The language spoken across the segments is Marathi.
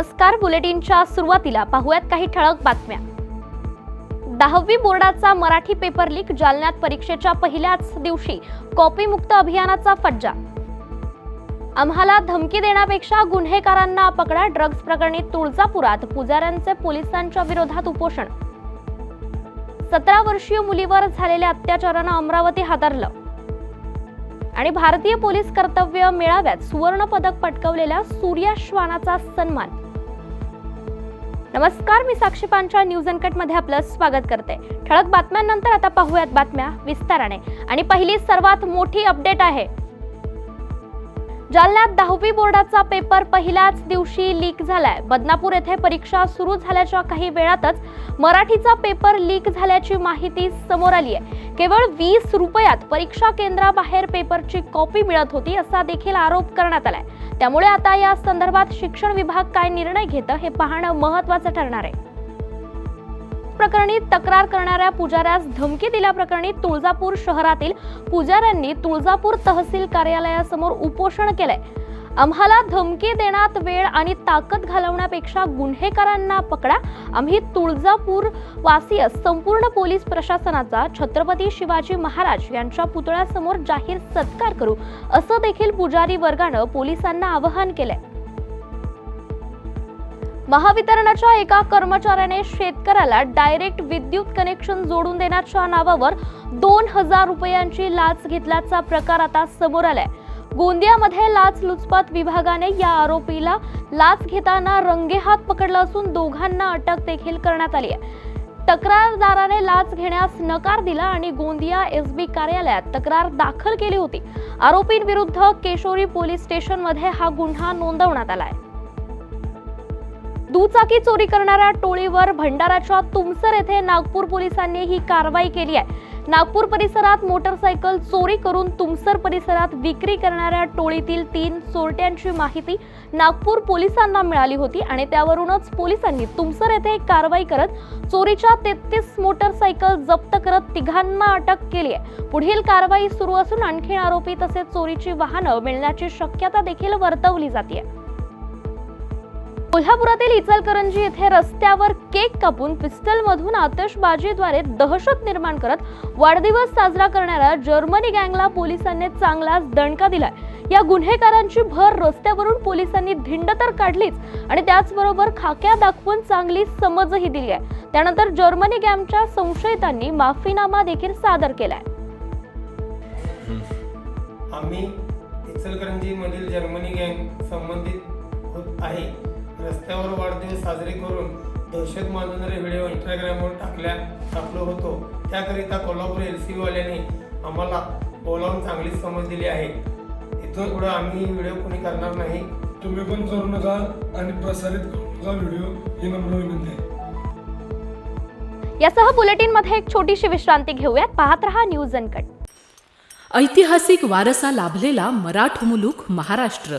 नमस्कार बुलेटिनच्या सुरुवातीला पाहुयात काही ठळक बातम्या. दहावी बोर्डाचा मराठी पेपर लीक जालन्यात परीक्षेच्या पहिल्याच दिवशी कॉपीमुक्त अभियानाचा फज्जा आम्हाला धमकी देण्यापेक्षा गुन्हेगारांना पकडा ड्रग्ज प्रकरणी तुळजापुरात पुजाऱ्यांचे पोलिसांच्या विरोधात उपोषण. सतरा वर्षीय मुलीवर झालेल्या अत्याचारानं अमरावती हादरलं. आणि भारतीय पोलीस कर्तव्य मेळाव्यात सुवर्ण पदक पटकवलेल्या सूर्या श्वानाचा सन्मान. नमस्कार मी साक्षी पांचाळ न्यूज अनकटमध्ये आपलं स्वागत करते. ठळक बातम्यांनंतर आता पाहूयात बातम्या विस्ताराने. आणि पहिली सर्वात मोठी अपडेट आहे. जालन्यात दहावी बोर्डाचा पेपर पहिल्याच दिवशी लीक झालाय. बदनापूर येथे परीक्षा सुरू झाल्याच्या काही वेळातच मराठीचा पेपर लीक झाल्याची माहिती समोर आली आहे केवळ वीस रुपयात परीक्षा केंद्राबाहेर पेपरची कॉपी मिळत होती असा देखील आरोप करण्यात आलाय. त्यामुळे आता या संदर्भात शिक्षण विभाग काय निर्णय घेतं हे पाहणं महत्वाचं ठरणार आहे. प्रकरणी तक्रार करणाऱ्या पुजाऱ्यास धमकी दिल्याप्रकरणी तुळजापूर शहरातील पुजाऱ्यांनी तुळजापूर तहसील कार्यालयासमोर उपोषण केलंय. आम्हाला धमकी देण्यात वेळ आणि ताकद घालवण्यापेक्षा गुन्हेगारांना पकडा. आम्ही तुळजापूर वासीय संपूर्ण पोलीस प्रशासनाचा छत्रपती शिवाजी महाराज यांच्या पुतळ्यासमोर जाहीर सत्कार करू. असं देखील पुजारी वर्गानं पोलिसांना आवाहन केलंय. महावितरणाच्या एका कर्मचाऱ्याने शेतकऱ्याला डायरेक्ट विद्युत कनेक्शन जोडून देण्याच्या नावावर दोन हजार रुपयांची लाच घेतल्याचा प्रकार आता समोर आलाय. गोंदियामध्ये लाचलुचपत विभागाने या आरोपीला लाच घेताना रंगेहात पकडलं असून दोघांना अटक देखील करण्यात आली आहे. तक्रारदाराने लाच घेण्यास नकार दिला आणि गोंदिया एस बी कार्यालयात तक्रार दाखल केली होती. आरोपींविरुद्ध केशोरी पोलीस स्टेशनमध्ये हा गुन्हा नोंदवण्यात आलाय. दुचाकी चोरी करणाऱ्या टोळीवर भंडाराच्या तुमसर येथे नागपूर पोलिसांनी ही कारवाई केली आहे. नागपूर परिसरात मोटरसायकल चोरी करून तुमसर परिसरात विक्री करणाऱ्या टोळीतील तीन चोरट्यांची माहिती नागपूर पोलिसांना मिळाली होती आणि त्यावरूनच पोलिसांनी तुमसर येथे एक कारवाई करत चोरीच्या तेहतीस मोटरसायकल जप्त करत तिघांना अटक केली आहे. पुढील कारवाई सुरू असून आणखी आरोपी तसेच चोरीची वाहनं मिळण्याची शक्यता देखील वर्तवली जाते. कोल्हापुरातील इचलकरंजी येथे रस्त्यावर केक कापून पिस्टलमधून आतषबाजीद्वारे दहशत निर्माण करत वाढदिवस साजरा करणाऱ्या जर्मनी गँगला पोलिसांनी चांगलाच दणका दिलाय. या गुन्हेगारांची भर रस्त्यावरून पोलिसांनी धिंड तर काढलीच आणि त्याचबरोबर खाक्या दाखवून चांगली समजही दिली आहे. त्यानंतर जर्मनी गँगच्या संशयितांनी माफीनामा देखील सादर केलाय. आम्ही इचलकरंजीमधील जर्मनी गँग संबंधित होत आहे. रस्त्यावर वाढदिवस साजरे करून दहशत माजवणारे व्हिडिओ इंस्टाग्रामवर टाकल्या टाकलो होतो. त्याकरिता कोल्हापूर एल सी वाल्याने आम्हाला बोलावून चांगली समज दिली आहे. इथून पुढे आम्ही व्हिडिओ कोणी करणार नाही. तुम्ही पण करू नका आणि प्रसारित करू नका व्हिडिओ ही नम्र विनंती आहे. यासह बुलेटिनमध्ये एक छोटीशी विश्रांती घेऊयात. पाहत रहा न्यूज अनकट. ऐतिहासिक वारसा लाभलेला मराठ मुलूक महाराष्ट्र.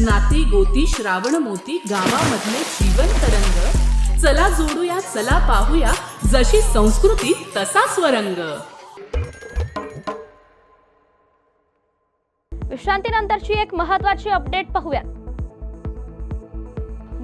नाती गोती श्रावण मोती गावामधले जीवन तरंग. चला जोडूया चला पाहूया जशी संस्कृती तसा स्वरंग. विश्रांतीनंतरची एक महत्वाची अपडेट पाहूयात.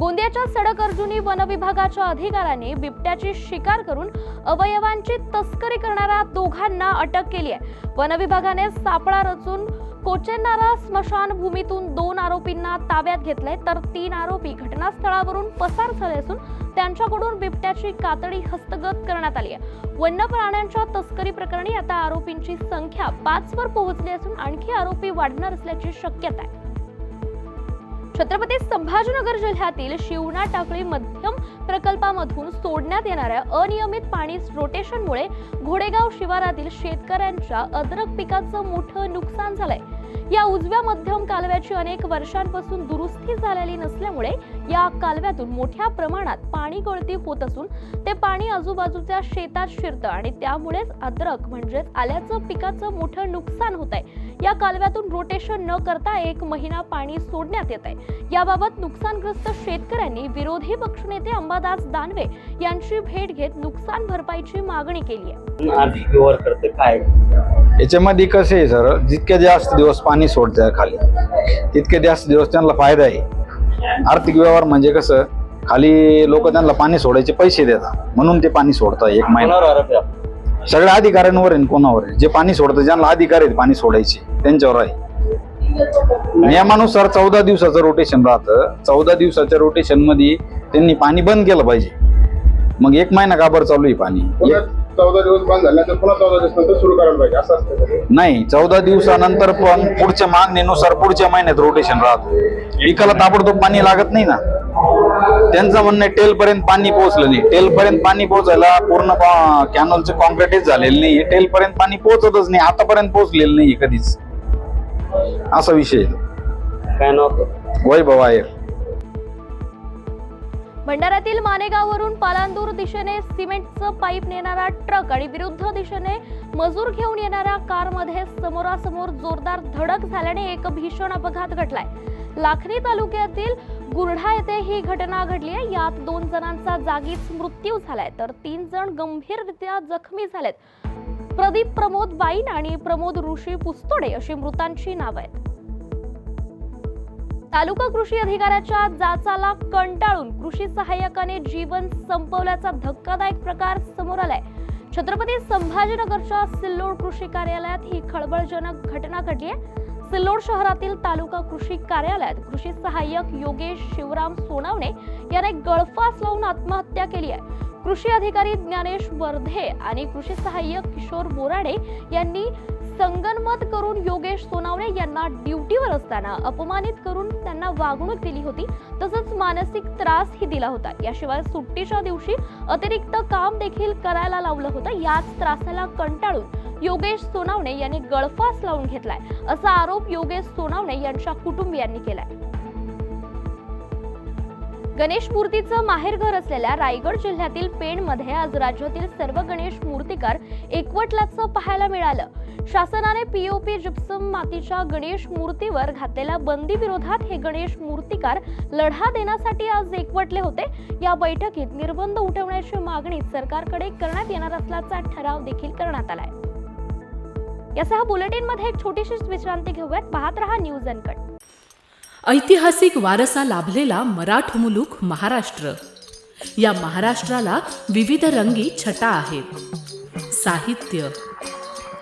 गोंदियाच्या सडक अर्जुनी वन विभागाच्या अधिकाऱ्यांनी बिबट्याची शिकार करून अवयवांची तस्करी करणाऱ्या दोघांना अटक केली आहे. वन विभागाने सापळा रचून कोचेनारा स्मशानभूमीतून दोन आरोपींना ताब्यात घेतलंय. तर तीन आरोपी घटनास्थळावरून पसार झाले असून त्यांच्याकडून बिबट्याची कातडी हस्तगत करण्यात आली आहे. वन्य प्राण्यांच्या तस्करी प्रकरणी आता आरोपींची संख्या पाच वर पोहोचली असून आणखी आरोपी वाढणार असल्याची शक्यता आहे. छत्रपती संभाजीनगर जिल्ह्यातील शिवना टाकळी मध्यम प्रकल्पामधून सोडण्यात येणाऱ्या अनियमित पाणी रोटेशनमुळे घोडेगाव शिवारातील शेतकऱ्यांच्या अद्रक पिकाचं मोठं नुकसान झालंय. या उजव्या मध्यम कालव्याची अनेक वर्षांपासून दुरुस्ती झालेली नसल्यामुळे या कालव्यातून मोठ्या प्रमाणात पाणी गळती होत असून ते पाणी आजूबाजूच्या शेतात शिरतं आणि त्यामुळेच अद्रक म्हणजेच आल्याचं पिकाचं मोठं नुकसान होत आहे. या कालव्यातून रोटेशन न करता एक महिना पाणी सोडण्यात येत आहे. याबाबत नुकसानग्रस्त शेतकऱ्यांनी विरोधी पक्षनेते अंबादास दानवे यांची भेट घेत नुकसान भरपाईची मागणी केली आहे. याच्यामध्ये कसं आहे सर जितके जास्त दिवस पाणी सोडतं खाली तितके जास्त दिवस त्यांना फायदा आहे. आर्थिक व्यवहार म्हणजे कसं खाली लोक त्यांना पाणी सोडायचे पैसे देतात म्हणून ते पाणी सोडतात एक महिना? सगळ्या अधिकाऱ्यांवर आहे कोणावर आहे? जे पाणी सोडतं ज्यांना अधिकार आहेत पाणी सोडायचे त्यांच्यावर आहे. नियमानुसार चौदा दिवसाचं रोटेशन राहतं. चौदा दिवसाच्या रोटेशनमध्ये त्यांनी पाणी बंद केलं पाहिजे. मग एक महिना का बरं चालू आहे पाणी? चौदा दिवस बंद झाल्यानंतर पुन्हा चौदा दिवस नंतर सुरू करायला पाहिजे असं असतं का? नाही चौदा दिवसानंतर पण पुढच्या मागणीनुसार पुढच्या महिन्यात रोटेशन राहतं. पिकाला ताबडतोब पाणी लागत नाही ना. त्यांचं म्हणणं आहे टेल पर्यंत पाणी पोहोचलं नाही. टेल पर्यंत पाणी पोहोचायला पूर्ण कॅनलचं कॉन्क्रीटच झालेलं नाही. टेल पर्यंत पाणी पोहोचतच नाही. आतापर्यंत पोहोचलेलं नाही कधीच. असा विषय आहे. काय नाव आपलं? वैभव आहे भंडाऱ्यातील मानेगाववरून पालांदूर दिशेने सिमेंटचं पाईप नेणारा ट्रक आणि विरुद्ध दिशेने मजूर घेऊन येणाऱ्या कारमध्ये समोरासमोर जोरदार धडक झाल्याने एक भीषण अपघात घडलाय. लाखनी तालुक्यातील गुरढा येथे ही घटना घडली आहे. यात दोन जणांचा जागीच मृत्यू झालाय. तर तीन जण गंभीररित्या जखमी झालेत. प्रदीप प्रमोद बाईन आणि प्रमोद ऋषी पुस्तोडे अशी मृतांची नावं आहेत. तालुका कृषी अधिकाऱ्याच्या जाचाला कंटाळून कृषी सहाय्यकाने जीवन संपवल्याचा धक्कादायक प्रकार समोर आलाय. छत्रपती संभाजीनगरच्या सिल्लोड कृषी कार्यालयात ही खळबळजनक घटना घडली आहे. सिल्लोड शहरातील तालुका कृषी कार्यालयात कृषी सहाय्यक योगेश शिवराम सोनावणे याने गळफास लावून आत्महत्या केली आहे. कृषी अधिकारी ज्ञानेश वर्धे आणि कृषी सहाय्यक किशोर बोराडे यांनी संगनमत करून योगेश सोनावणे यांना ड्युटीवर असताना अपमानित करून त्यांना वागणूक दिली होती. तसंच मानसिक त्रासही दिला होता. याशिवाय सुट्टीच्या दिवशी अतिरिक्त काम देखील करायला लावलं होतं. याच त्रासाला कंटाळून योगेश सोनावणे यांनी गळफास लावून घेतलाय असा आरोप योगेश सोनावणे यांच्या कुटुंबियांनी केलाय. गणेश मूर्तीचं माहेरघर असलेल्या रायगड जिल्ह्यातील पेणमध्ये आज राज्यातील सर्व गणेश मूर्तिकार एकवटल्याचं पाहायला मिळालं. शासनाने पीओपी जिप्सम मातीच्या गणेश मूर्तीवर घातलेल्या बंदी विरोधात हे गणेश मूर्तिकार लढा देण्यासाठी आज एकवटले होते. या बैठकीत निर्बंध उठवण्याची मागणी सरकारकडे करण्यात येणार असल्याचा ठराव देखील करण्यात आलाय. यासह बुलेटिनमध्ये एक छोटीशी विश्रांती घेऊयात. पाहत रहा न्यूज अनकट ऐतिहासिक वारसा लाभलेला मराठ मुलुख महाराष्ट्र. या महाराष्ट्राला विविध रंगी छटा आहेत. साहित्य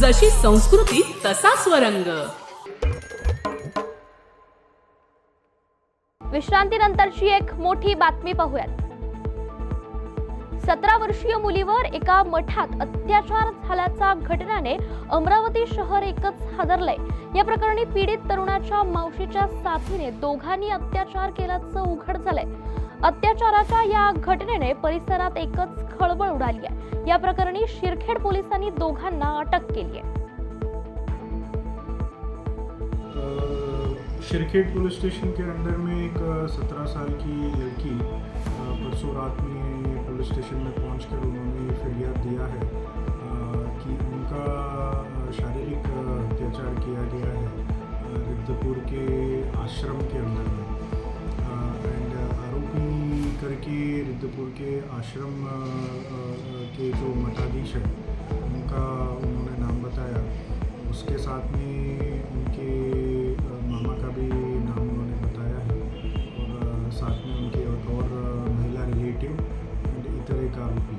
जशी संस्कृती तसा स्वरंग. विश्रांतीनंतरची एक मोठी बातमी पाहूयात. सतरा वर्षीय मुलीवर एका मठात अत्याचार झाल्याच्या घटनेने अमरावती शहर एकच हादरलंय. या प्रकरणी पीडित तरुणाच्या मावशीच्या साथीने दोघांनी अत्याचार केल्याचं उघड झालंय. अत्याचाराच्या या घटनेने परिसरात एकच खळबळ उडाली आहे. या प्रकरणी शिरखेड पोलिसांनी दोघांना अटक केली आहे. शिरखेड पुलिस स्टेशन के अंदर में एक सत्रह साल की लड़की परसों रात में पुलिस स्टेशन में पहुंचकर उन्होंने फिरियाद दिया है कि उनका शारीरिक अत्याचार किया गया है रिद्धपुर के आश्रम के अंदर में। आरोपी करके रिद्धपुर के आश्रम के जो मठाधीश है, उनका उन्होंने नाम बताया। उसके साथ में उनके मामा का भी नाम उन्होंने बताया है। और साथ में उनके एक और महिला रिलेटिव एंड इतर एक आरोपी।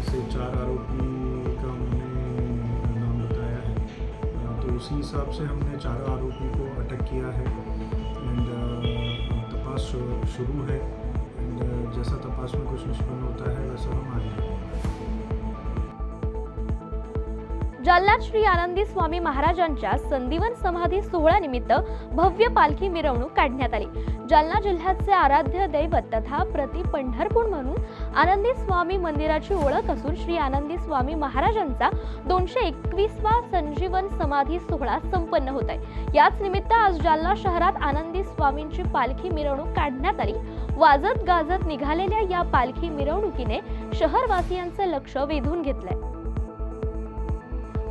ऐसे चार आरोपी का उन्होंने नाम बताया है। तो उसी हिसाब से हमने चारों आरोपी को अटक किया है। शुरू है। जैसा तपास में कुछ निष्पन्न होता है वैसा हम आगे। जालन्यात श्री आनंदी स्वामी महाराजांच्या संदीवन समाधी सोहळ्यानिमित्त भव्य पालखी मिरवणूक काढण्यात आली. जालना जिल्ह्याचे आराध्य दैवत तथा प्रति पंढरपूर म्हणून आनंदी स्वामी मंदिराची ओळख असून श्री आनंदी स्वामी महाराजांचा दोनशे एकवीसवा संजीवन समाधी सोहळा संपन्न होत आहे. याच निमित्त आज जालना शहरात आनंदी स्वामींची पालखी मिरवणूक काढण्यात आली. वाजत गाजत निघालेल्या या पालखी मिरवणुकीने शहरवासियांचं लक्ष वेधून घेतलंय.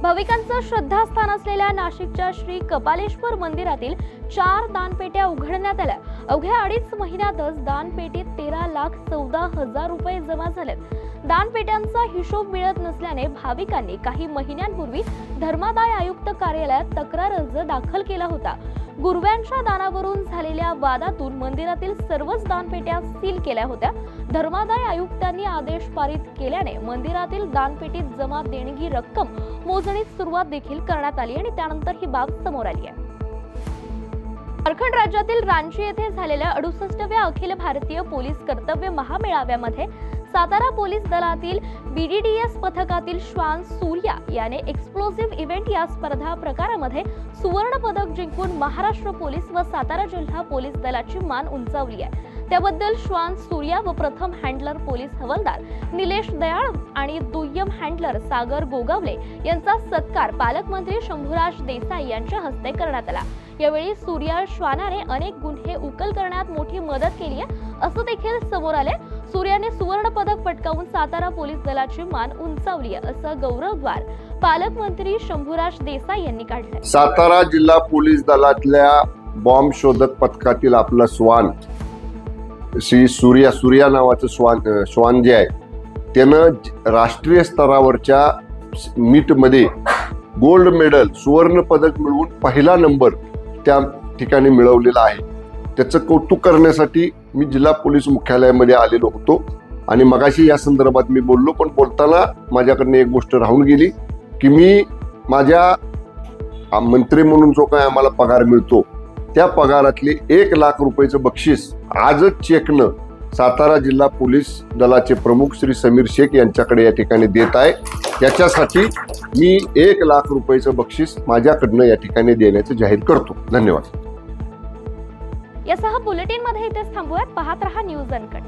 भाविकांचं श्रद्धास्थान असलेल्या नाशिकच्या श्री कपालेश्वर मंदिरातील चार दानपेट्या उघडण्यात आल्या. अवघ्या अडीच महिन्यातच दानपेटीत तेरा लाख चौदा हजार रुपये जमा झालेत. दानपेट्यांचा हिशोब मिळत नसल्याने भाविकांनी काही महिन्यांपूर्वी धर्मादाय आयुक्त कार्यालयात तक्रार अर्ज दाखल केला होता. गुरव्यांच्या दानावरून झालेल्या वादातून मंदिरातील सर्वच दानपेट्या सील केल्या होत्या. धर्मादाय आयुक्तांनी आदेश पारित केल्याने मंदिरातील दानपेटीत जमा देणगी रक्कम मोजणीस सुरुवात देखील करण्यात आली आणि त्यानंतर ही बाब समोर आली आहे. झारखंड राज्यातील रांची येथे झालेल्या अडुसष्टव्या अखिल भारतीय पोलीस कर्तव्य महामेळाव्यामध्ये सातारा पोलीस दलातील बीडीडीएस पथकातील श्वान सूर्या याने एक्सप्लोसिव्ह इव्हेंट या स्पर्धा प्रकारामध्ये सुवर्ण पदक जिंकून महाराष्ट्र पोलीस व सातारा जिल्हा पोलीस दलाची मान उंचावली आहे. त्याबद्दल श्वान सूर्या व प्रथम हँडलर पोलीस हवालदार निलेश दयाळ आणि दुय्यम हँडलर सागर गोगावले यांचा सत्कार पालकमंत्री शंभूराज देसाई यांच्या हस्ते करण्यात आला. यावेळी सूर्या श्वानाने अनेक गुन्हे उकल करण्यात मोठी मदत केली आहे असं देखील समोर आले सूर्याने सुवर्ण पदक पटकावून सातारा पोलीस दलाची मान उंचावली आहे असं गौरवद्वार पालकमंत्री शंभूराज देसाई यांनी काढलं सातारा जिल्हा पोलीस दलातल्या बॉम्ब शोधक पथकातील आपलं स्वान श्री सूर्या सूर्या नावाचं स्वान श्वान जे आहे त्यानं राष्ट्रीय स्तरावरच्या मीटमध्ये गोल्ड मेडल सुवर्ण पदक मिळवून पहिला नंबर त्या ठिकाणी मिळवलेला आहे. त्याचं कौतुक करण्यासाठी मी जिल्हा पोलीस मुख्यालयामध्ये आलेलो होतो. आणि मगाशी या संदर्भात मी बोललो पण बोलताना माझ्याकडनं एक गोष्ट राहून गेली की मी माझ्या मंत्री म्हणून जो काय आम्हाला पगार मिळतो त्या पगारातले एक लाख रुपयाचं बक्षीस आजच चेकनं सातारा जिल्हा पोलीस दलाचे प्रमुख श्री समीर शेख यांच्याकडे या ठिकाणी देत आहे. त्याच्यासाठी मी एक लाख रुपयाचं बक्षीस माझ्याकडनं या ठिकाणी देण्याचं जाहीर करतो. धन्यवाद. यासह बुलेटिनमध्ये इथेच थांबूयात. पाहत रहा न्यूज अनकट.